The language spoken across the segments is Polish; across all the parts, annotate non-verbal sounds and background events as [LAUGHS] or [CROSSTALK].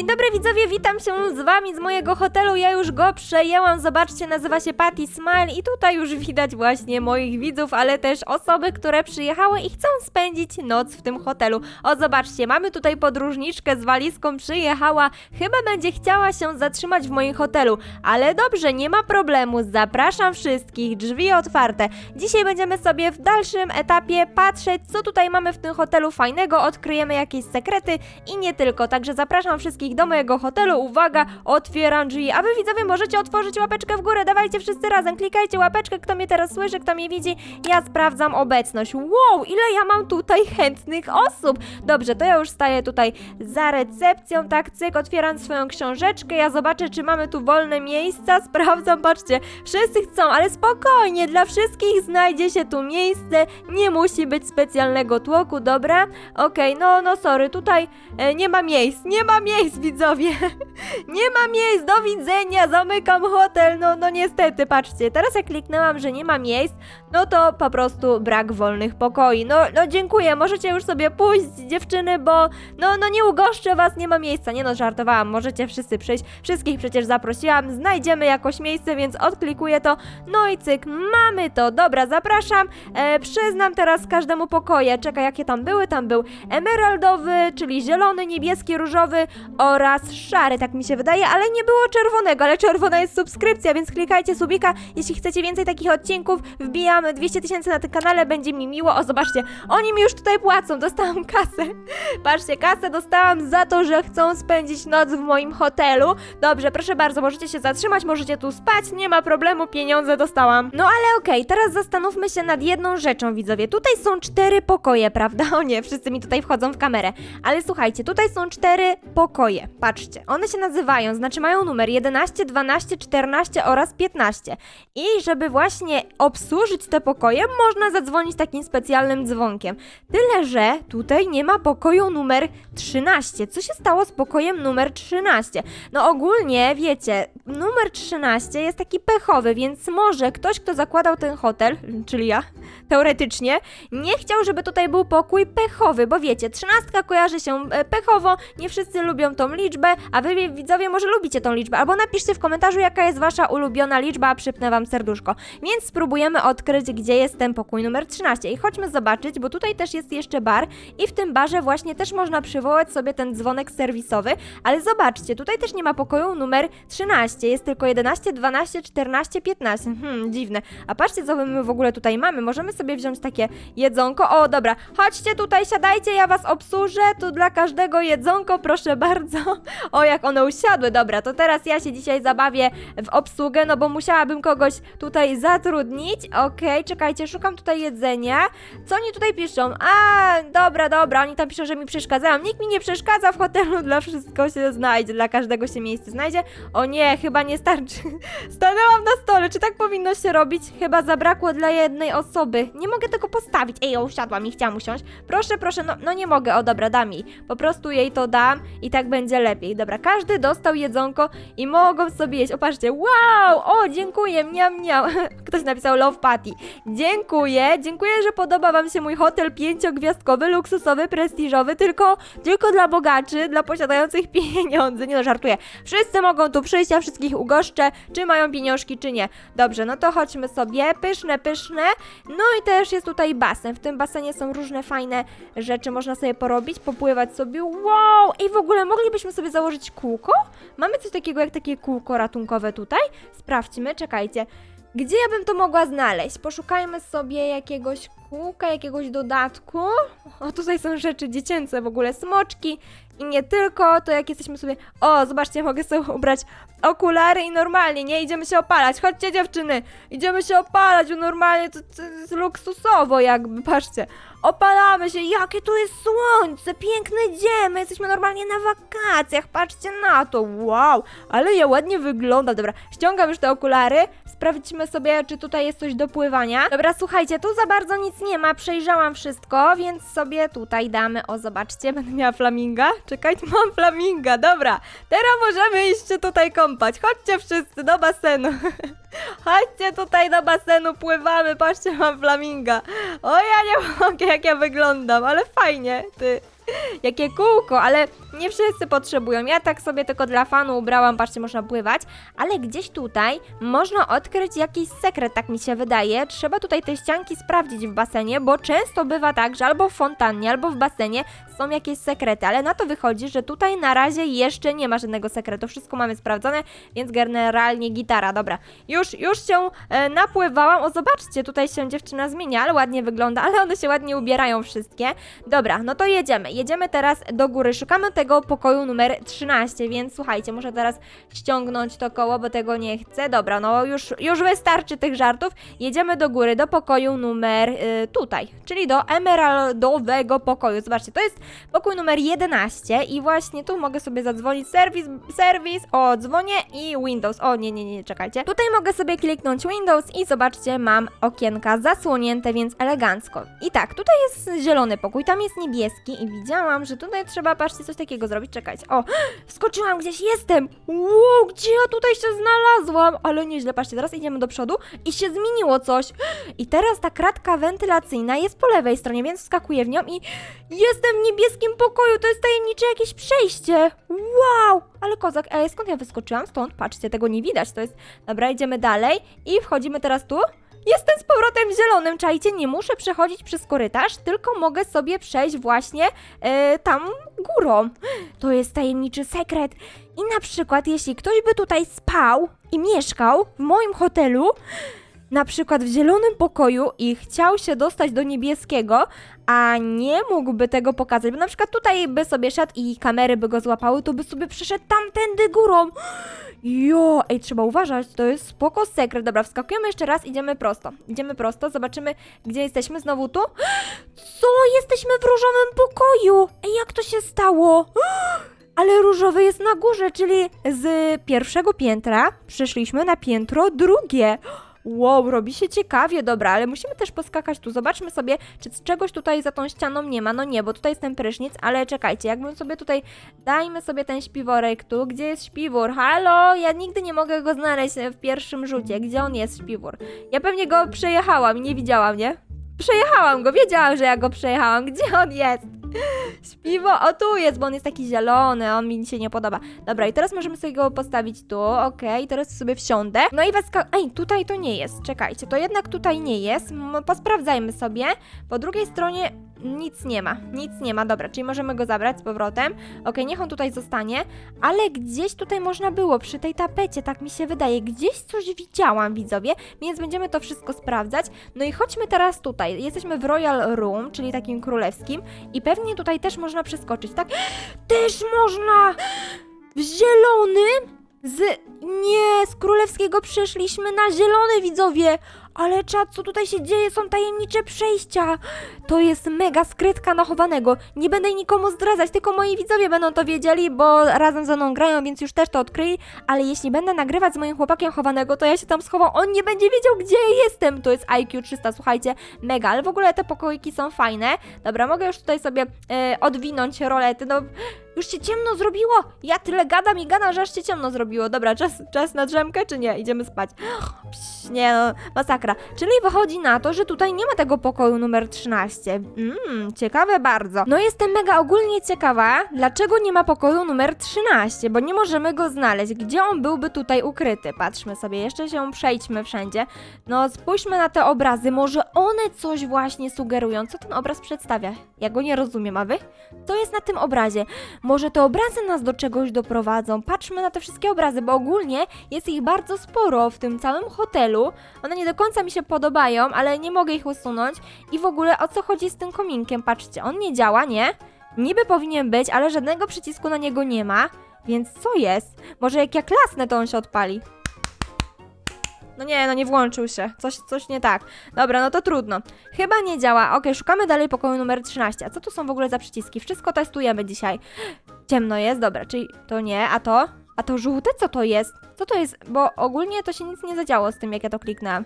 Dzień dobry widzowie, witam się z wami z mojego hotelu. Ja już go przejęłam. Zobaczcie, nazywa się Patty Smile i tutaj już widać właśnie moich widzów, ale też osoby, które przyjechały i chcą spędzić noc w tym hotelu. O, zobaczcie, mamy tutaj podróżniczkę z walizką, przyjechała. Chyba będzie chciała się zatrzymać w moim hotelu, ale dobrze, nie ma problemu. Zapraszam wszystkich, drzwi otwarte. Dzisiaj będziemy sobie w dalszym etapie patrzeć, co tutaj mamy w tym hotelu fajnego, odkryjemy jakieś sekrety i nie tylko. Także zapraszam wszystkich do mojego hotelu. Uwaga, otwieram drzwi. A wy widzowie możecie otworzyć łapeczkę w górę. Dawajcie wszyscy razem, klikajcie łapeczkę, kto mnie teraz słyszy, kto mnie widzi. Ja sprawdzam obecność. Wow, ile ja mam tutaj chętnych osób. Dobrze, to ja już staję tutaj za recepcją, tak cyk, otwieram swoją książeczkę. Ja zobaczę, czy mamy tu wolne miejsca. [LAUGHS] Sprawdzam, patrzcie, wszyscy chcą, ale spokojnie, dla wszystkich znajdzie się tu miejsce. Nie musi być specjalnego tłoku, dobra? Okej, no, no sorry, tutaj e, nie ma miejsc, nie ma miejsc, widzowie. [LAUGHS] nie ma miejsc, do widzenia, zamykam hotel. No, no niestety, patrzcie, teraz jak kliknęłam, że nie ma miejsc, no to po prostu brak wolnych pokoi. No, no dziękuję, możecie już sobie pójść, dziewczyny, bo no, no nie ugoszczę was, nie ma miejsca. Nie no, żartowałam, możecie wszyscy przyjść, wszystkich przecież zaprosiłam, znajdziemy jakoś miejsce, więc odklikuję to. No i cyk, mamy to. Dobra, zapraszam. E, przyznam teraz każdemu pokoje. Czekaj, jakie tam były? Tam był emeraldowy, czyli zielony, niebieski, różowy oraz szary, tak mi się wydaje, ale nie było czerwonego, ale czerwona jest subskrypcja, więc klikajcie subika, jeśli chcecie więcej takich odcinków. Wbijamy 200 tysięcy na tym kanale, będzie mi miło. O, zobaczcie, oni mi już tutaj płacą, dostałam kasę. [LAUGHS] Patrzcie, kasę dostałam za to, że chcą spędzić noc w moim hotelu. Dobrze, proszę bardzo, możecie się zatrzymać, możecie tu spać, nie ma problemu, pieniądze dostałam. No ale okej, teraz zastanówmy się nad jedną rzeczą, widzowie. Tutaj są cztery pokoje, prawda? [LAUGHS] O nie, wszyscy mi tutaj wchodzą w kamerę. Ale słuchajcie, tutaj są cztery pokoje. Patrzcie, one się nazywają, znaczy mają numer 11, 12, 14 oraz 15. I żeby właśnie obsłużyć te pokoje, można zadzwonić takim specjalnym dzwonkiem. Tyle, że tutaj nie ma pokoju numer 13. Co się stało z pokojem numer 13? No ogólnie, wiecie, numer 13 jest taki pechowy, więc może ktoś, kto zakładał ten hotel, czyli ja, teoretycznie, nie chciał, żeby tutaj był pokój pechowy, bo wiecie, 13 kojarzy się e, pechowo, nie wszyscy lubią tą liczbę, a wy widzowie może lubicie tą liczbę, albo napiszcie w komentarzu, jaka jest wasza ulubiona liczba, a przypnę wam serduszko. Więc spróbujemy odkryć, gdzie jest ten pokój numer 13 i chodźmy zobaczyć, bo tutaj też jest jeszcze bar i w tym barze właśnie też można przywołać sobie ten dzwonek serwisowy, ale zobaczcie, tutaj też nie ma pokoju numer 13, jest tylko 11, 12, 14, 15. Hmm, dziwne. A patrzcie, co my w ogóle tutaj mamy. Możemy sobie wziąć takie jedzonko. O, dobra, chodźcie tutaj, siadajcie, ja was obsłużę. Tu dla każdego jedzonko, proszę bardzo. [LAUGHS] O, jak one usiadły. Dobra, to teraz ja się dzisiaj zabawię w obsługę, no bo musiałabym kogoś tutaj zatrudnić. Okej, czekajcie, szukam tutaj jedzenia. Co oni tutaj piszą? A, dobra, dobra, oni tam piszą, że mi przeszkadzają. Nikt mi nie przeszkadza w hotelu, [LAUGHS] dla wszystko się znajdzie, dla każdego się miejsce znajdzie. O nie, chyba nie starczy. [LAUGHS] Stanęłam na stole, czy tak powinno się robić? Chyba zabrakło dla jednej osoby. Nie mogę tego postawić. Ej, o, usiadłam i chciałam usiąść. Proszę, proszę, no, no nie mogę. O, dobra, dam jej. Po prostu jej to dam i tak będzie lepiej. Dobra, każdy dostał jedzonko i mogą sobie jeść. O, patrzcie, wow! O, dziękuję, miam, miam. [LAUGHS] Ktoś napisał love patty. Dziękuję, dziękuję, że podoba wam się mój hotel pięciogwiazdkowy, luksusowy, prestiżowy, tylko, tylko dla bogaczy, dla posiadających [LAUGHS] pieniądze. Nie no, żartuję. Wszyscy mogą tu przyjść, ja wszystkich ugoszczę, czy mają pieniążki, czy nie. Dobrze, no to chodźmy sobie. Pyszne, pyszne. No i też jest tutaj basen. W tym basenie są różne fajne rzeczy, można sobie porobić, popływać sobie. Wow! I w ogóle moglibyśmy sobie założyć kółko? Mamy coś takiego jak takie kółko ratunkowe tutaj? Sprawdźmy, czekajcie. Gdzie ja bym to mogła znaleźć? Poszukajmy sobie jakiegoś kółka, jakiegoś dodatku. O, tutaj są rzeczy dziecięce, w ogóle smoczki i nie tylko, to jak jesteśmy sobie... O, zobaczcie, mogę sobie ubrać okulary i normalnie, nie? Idziemy się opalać. Chodźcie dziewczyny, idziemy się opalać, bo normalnie to, to jest luksusowo jakby, patrzcie. Opalamy się, jakie tu jest słońce, piękny dzień, my jesteśmy normalnie na wakacjach, patrzcie na to, wow, ale ja ładnie wyglądam. Dobra, ściągam już te okulary, sprawdźmy sobie, czy tutaj jest coś do pływania. Dobra, słuchajcie, tu za bardzo nic nie ma, przejrzałam wszystko, więc sobie tutaj damy, o zobaczcie, będę miała flaminga, czekajcie, mam flaminga, dobra, teraz możemy iść się tutaj kąpać, chodźcie wszyscy do basenu. [LAUGHS] Chodźcie tutaj do basenu, pływamy, patrzcie, mam flaminga. O, ja nie [LAUGHS] mogę, jak ja wyglądam, ale fajnie, ty. [LAUGHS] Jakie kółko, ale nie wszyscy potrzebują. Ja tak sobie tylko dla fanu ubrałam, patrzcie, można pływać, ale gdzieś tutaj można odkryć jakiś sekret, tak mi się wydaje. Trzeba tutaj te ścianki sprawdzić w basenie, bo często bywa tak, że albo w fontannie, albo w basenie są jakieś sekrety, ale na to wychodzi, że tutaj na razie jeszcze nie ma żadnego sekretu. Wszystko mamy sprawdzone, więc generalnie gitara. Dobra, już, już się e, napływałam. O, zobaczcie, tutaj się dziewczyna zmienia, ale ładnie wygląda, ale one się ładnie ubierają wszystkie. Dobra, no to jedziemy. Jedziemy teraz do góry. Szukamy tego pokoju numer 13, więc słuchajcie, muszę teraz ściągnąć to koło, bo tego nie chcę. Dobra, no już, już wystarczy tych żartów. Jedziemy do góry, do pokoju numer y, tutaj, czyli do emeraldowego pokoju. Zobaczcie, to jest pokój numer 11 i właśnie tu mogę sobie zadzwonić serwis, serwis, o, dzwonię i Windows. O, nie, nie, nie, czekajcie. Tutaj mogę sobie kliknąć Windows i zobaczcie, mam okienka zasłonięte, więc elegancko. I tak, tutaj jest zielony pokój, tam jest niebieski i widziałam, że tutaj trzeba, patrzcie, coś takiego zrobić. Czekajcie, o, [GASPS] wskoczyłam gdzieś, jestem! Wow, gdzie ja tutaj się znalazłam? Ale nieźle, patrzcie, teraz idziemy do przodu i się zmieniło coś. [GASPS] I teraz ta kratka wentylacyjna jest po lewej stronie, więc wskakuję w nią i jestem w niebieskim pokoju, to jest tajemnicze jakieś przejście. Wow, ale kozak, ej, skąd ja wyskoczyłam? Stąd, patrzcie, tego nie widać, to jest... Dobra, idziemy dalej i wchodzimy teraz tu. Jestem z powrotem w zielonym, czajcie, nie muszę przechodzić przez korytarz, tylko mogę sobie przejść właśnie e, tam górą. To jest tajemniczy sekret. I na przykład, jeśli ktoś by tutaj spał i mieszkał w moim hotelu, na przykład w zielonym pokoju i chciał się dostać do niebieskiego, a nie mógłby tego pokazać, bo na przykład tutaj by sobie szedł i kamery by go złapały, to by sobie przeszedł tamtędy górą. Jo, ej, trzeba uważać, to jest spoko sekret. Dobra, wskakujemy jeszcze raz, idziemy prosto. Idziemy prosto, zobaczymy, gdzie jesteśmy, znowu tu. Co? Jesteśmy w różowym pokoju! Ej, jak to się stało? Ale różowy jest na górze, czyli z pierwszego piętra przeszliśmy na piętro drugie. Wow, robi się ciekawie, dobra, ale musimy też poskakać tu. Zobaczmy sobie, czy czegoś tutaj za tą ścianą nie ma. No nie, bo tutaj jest ten prysznic, ale czekajcie, jakbym sobie tutaj. Dajmy sobie ten śpiworek tu. Gdzie jest śpiwór? Halo? Ja nigdy nie mogę go znaleźć w pierwszym rzucie. Gdzie on jest, śpiwór? Ja pewnie go przejechałam i nie widziałam, nie? Przejechałam go, wiedziałam, że ja go przejechałam. Gdzie on jest? Śpiwo, o tu jest, bo on jest taki zielony, on mi się nie podoba. Dobra, i teraz możemy sobie go postawić tu, okej, teraz sobie wsiądę. No i was... Ej, tutaj to nie jest, czekajcie, to jednak tutaj nie jest, posprawdzajmy sobie. Po drugiej stronie nic nie ma, nic nie ma, dobra, czyli możemy go zabrać z powrotem. Okej, niech on tutaj zostanie, ale gdzieś tutaj można było, przy tej tapecie, tak mi się wydaje, gdzieś coś widziałam, widzowie, więc będziemy to wszystko sprawdzać. No i chodźmy teraz tutaj, jesteśmy w Royal Room, czyli takim królewskim i pewnie tutaj też można przeskoczyć, tak? [GASPS] Też można! W zielonym? Z... Nie, z królewskiego przeszliśmy na zielony, widzowie! Ale czad, co tutaj się dzieje? Są tajemnicze przejścia! To jest mega skrytka na chowanego. Nie będę nikomu zdradzać, tylko moi widzowie będą to wiedzieli, bo razem ze mną grają, więc już też to odkryli. Ale jeśli będę nagrywać z moim chłopakiem chowanego, to ja się tam schowam. On nie będzie wiedział, gdzie jestem. To jest IQ 300, słuchajcie, mega. Ale w ogóle te pokoiki są fajne. Dobra, mogę już tutaj sobie e, odwinąć rolety. No, już się ciemno zrobiło. Ja tyle gadam i gadam, że aż się ciemno zrobiło. Dobra, czas, czas na drzemkę, czy nie? Idziemy spać. [GASPS] Psz, nie no, masakra. Czyli wychodzi na to, że tutaj nie ma tego pokoju numer 13. Mmm, ciekawe bardzo. No jestem mega ogólnie ciekawa, dlaczego nie ma pokoju numer 13, bo nie możemy go znaleźć. Gdzie on byłby tutaj ukryty? Patrzmy sobie, jeszcze się przejdźmy wszędzie. No spójrzmy na te obrazy, może one coś właśnie sugerują. Co ten obraz przedstawia? Ja go nie rozumiem, a wy? Co jest na tym obrazie? Może te obrazy nas do czegoś doprowadzą? Patrzmy na te wszystkie obrazy, bo ogólnie jest ich bardzo sporo w tym całym hotelu. One nie do końca mi się podobają, ale nie mogę ich usunąć. I w ogóle o co chodzi z tym kominkiem? Patrzcie, on nie działa, nie? Niby powinien być, ale żadnego przycisku na niego nie ma. Więc co jest? Może jak ja klasnę, to on się odpali. No nie, no nie włączył się. Coś, coś nie tak. Dobra, no to trudno. Chyba nie działa. Okej, szukamy dalej pokoju numer 13. A co tu są w ogóle za przyciski? Wszystko testujemy dzisiaj. Ciemno jest, dobra, czyli to nie, a to? A to żółte? Co to jest? Co to jest? Bo ogólnie to się nic nie zadziało z tym, jak ja to kliknęłam.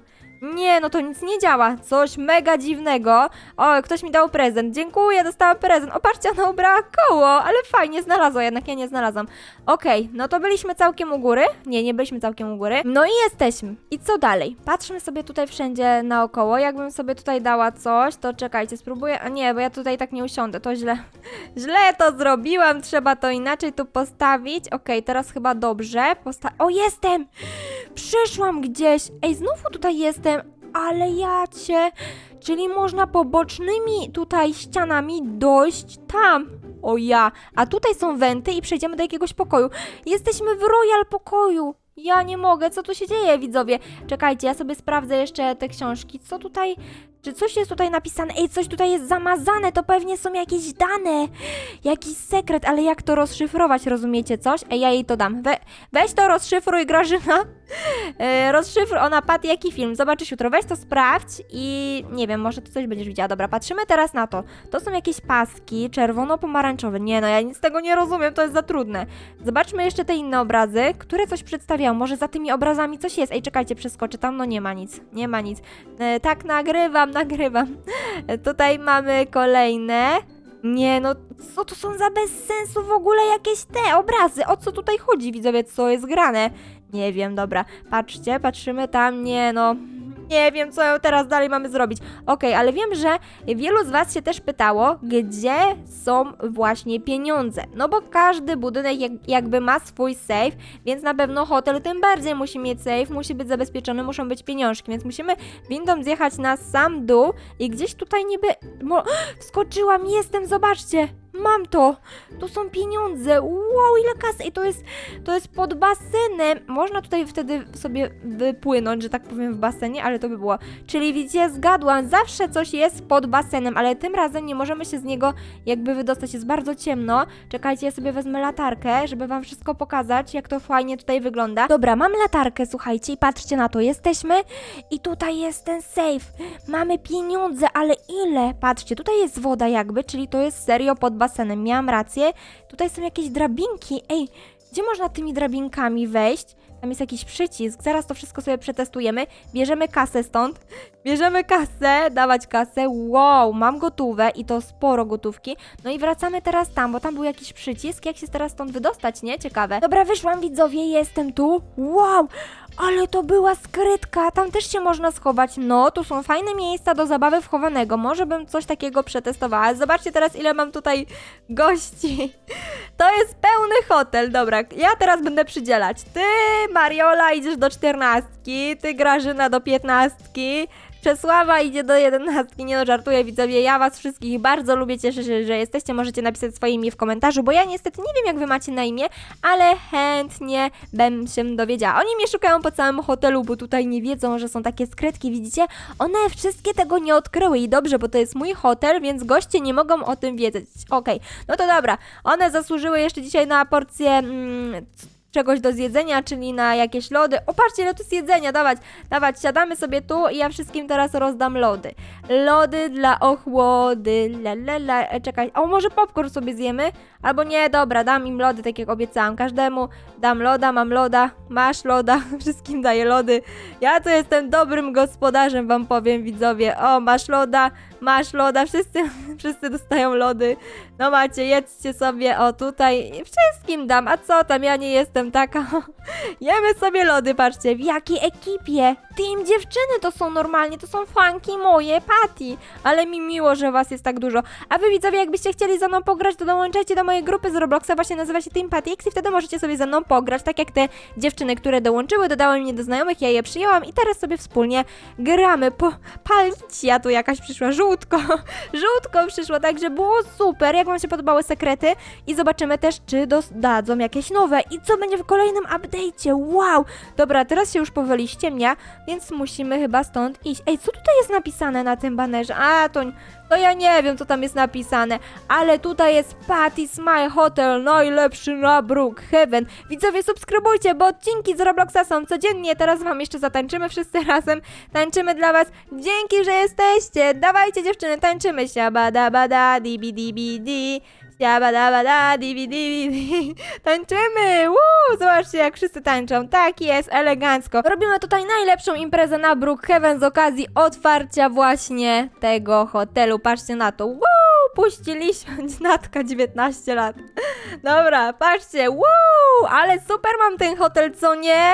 Nie, no to nic nie działa. Coś mega dziwnego. O, ktoś mi dał prezent. Dziękuję, dostałam prezent. O, patrzcie, ona ubrała koło, ale fajnie znalazła, jednak ja nie znalazłam. Okej, no to byliśmy całkiem u góry. Nie, nie byliśmy całkiem u góry. No i jesteśmy. I co dalej? Patrzmy sobie tutaj wszędzie naokoło. Jakbym sobie tutaj dała coś, to czekajcie, spróbuję. A nie, bo ja tutaj tak nie usiądę, to źle. [LAUGHS] Źle to zrobiłam, trzeba to inaczej tu postawić. Okej, teraz chyba dobrze. Posta o, jestem! Przyszłam gdzieś. Ej, znowu tutaj jestem, ale ja cię. Czyli można pobocznymi tutaj ścianami dojść tam. O ja. A tutaj są wenty i przejdziemy do jakiegoś pokoju. Jesteśmy w royal pokoju. Ja nie mogę, co tu się dzieje, widzowie? Czekajcie, ja sobie sprawdzę jeszcze te książki. Co tutaj. Czy coś jest tutaj napisane? Ej, coś tutaj jest zamazane, to pewnie są jakieś dane. Jakiś sekret, ale jak to rozszyfrować, rozumiecie coś? Ej, ja jej to dam. We, weź to rozszyfruj, Grażyna. [LAUGHS] E, rozszyfruj, ona Pat, jaki film? Zobaczysz jutro, weź to sprawdź i nie wiem, może ty coś będziesz widziała. Dobra, patrzymy teraz na to. To są jakieś paski, czerwono-pomarańczowe. Nie no, ja nic z tego nie rozumiem, to jest za trudne. Zobaczmy jeszcze te inne obrazy, które coś przedstawiają. Może za tymi obrazami coś jest. Ej, czekajcie, przeskoczę tam, no nie ma nic. Nie ma nic. E, tak, nagrywam, [LAUGHS] nagrywam. E, tutaj mamy kolejne. Nie, no co to są za bez sensu w ogóle jakieś te obrazy? O co tutaj chodzi, widzowie, co jest grane? Nie wiem, dobra. Patrzcie, patrzymy tam, nie no. Nie wiem, co teraz dalej mamy zrobić. Okej, ale wiem, że wielu z Was się też pytało, gdzie są właśnie pieniądze. No bo każdy budynek jak, jakby ma swój safe, więc na pewno hotel tym bardziej musi mieć safe, musi być zabezpieczony, muszą być pieniążki, więc musimy windą zjechać na sam dół i gdzieś tutaj niby... Mo... [GASPS] Wskoczyłam, jestem, zobaczcie! Mam to! Tu są pieniądze! Wow, ile kasy! I to jest, to jest pod basenem! Można tutaj wtedy sobie wypłynąć, że tak powiem, w basenie, ale to by było. Czyli widzicie, zgadłam, zawsze coś jest pod basenem, ale tym razem nie możemy się z niego jakby wydostać. Jest bardzo ciemno. Czekajcie, ja sobie wezmę latarkę, żeby wam wszystko pokazać, jak to fajnie tutaj wygląda. Dobra, mam latarkę, słuchajcie, i patrzcie na to. Jesteśmy i tutaj jest ten safe. Mamy pieniądze, ale ile? Patrzcie, tutaj jest woda jakby, czyli to jest serio pod basenem. Miałam rację. Tutaj są jakieś drabinki. Ej, gdzie można tymi drabinkami wejść? Tam jest jakiś przycisk. Zaraz to wszystko sobie przetestujemy. Bierzemy kasę stąd. Bierzemy kasę, dawać kasę. Wow, mam gotówę i to sporo gotówki. No i wracamy teraz tam, bo tam był jakiś przycisk. Jak się teraz stąd wydostać, nie? Ciekawe. Dobra, wyszłam widzowie, jestem tu. Wow, ale to była skrytka, tam też się można schować. No, tu są fajne miejsca do zabawy wchowanego. Może bym coś takiego przetestowała. Zobaczcie teraz, ile mam tutaj gości. [LAUGHS] To jest hotel. Dobra, ja teraz będę przydzielać. Ty, Mariola, idziesz do czternastki, ty, Grażyna, do piętnastki. Czesława idzie do jedenastki, nie no żartuję widzowie, ja was wszystkich bardzo lubię, cieszę się, że jesteście, możecie napisać swoje imię w komentarzu, bo ja niestety nie wiem jak wy macie na imię, ale chętnie bym się dowiedziała. Oni mnie szukają po całym hotelu, bo tutaj nie wiedzą, że są takie skrytki, widzicie? One wszystkie tego nie odkryły i dobrze, bo to jest mój hotel, więc goście nie mogą o tym wiedzieć. Okej, no to dobra, one zasłużyły jeszcze dzisiaj na porcję... Mm, czegoś do zjedzenia, czyli na jakieś lody. O, patrzcie, ile tu jest jedzenia, dawać, dawać, siadamy sobie tu i ja wszystkim teraz rozdam lody. Lody dla ochłody, la la la, e, czekaj, o, może popcorn sobie zjemy? Albo nie, dobra, dam im lody, tak jak obiecałam, każdemu dam loda, mam loda, masz loda, [LAUGHS] wszystkim daję lody. Ja tu jestem dobrym gospodarzem, wam powiem, widzowie. O, masz loda, masz loda, wszyscy, [LAUGHS] wszyscy dostają lody. No macie, jedzcie sobie, o tutaj, wszystkim dam, a co tam, ja nie jestem taka. [LAUGHS] Jemy sobie lody, patrzcie, w jakiej ekipie. Team dziewczyny to są normalnie, to są fanki moje, Patty. Ale mi miło, że was jest tak dużo. A wy widzowie, jakbyście chcieli ze mną pograć, to dołączajcie do mojej grupy z Robloxa, właśnie nazywa się Team Patty X i wtedy możecie sobie ze mną pograć, tak jak te dziewczyny, które dołączyły, dodały mnie do znajomych, ja je przyjęłam i teraz sobie wspólnie gramy. Po Palicja tu jakaś przyszła, żółtko, [LAUGHS] żółtko przyszło, także było super, jak wam się podobały sekrety i zobaczymy też, czy dodadzą jakieś nowe i co będzie w kolejnym update'cie, wow! Dobra, teraz się już powoli ściemnia, więc musimy chyba stąd iść. Ej, co tutaj jest napisane na tym banerze? A, to, to ja nie wiem, co tam jest napisane, ale tutaj jest Patty Smile Hotel, najlepszy na Brookhaven. Widzowie, subskrybujcie, bo odcinki z Robloxa są codziennie, teraz wam jeszcze zatańczymy wszyscy [LAUGHS] razem, tańczymy dla was. Dzięki, że jesteście, dawajcie dziewczyny, tańczymy się, bada bada, dibi dibi di. Siabadabada, divi, divi, [LAUGHS] divi. Tańczymy! Woo! Zobaczcie, jak wszyscy tańczą. Tak jest, elegancko. Robimy tutaj najlepszą imprezę na Brookhaven z okazji otwarcia właśnie tego hotelu. Patrzcie na to. Woo! Puściliśmy [LAUGHS] Natka 19 lat. Dobra, patrzcie. Woo! Ale super mam ten hotel, co nie?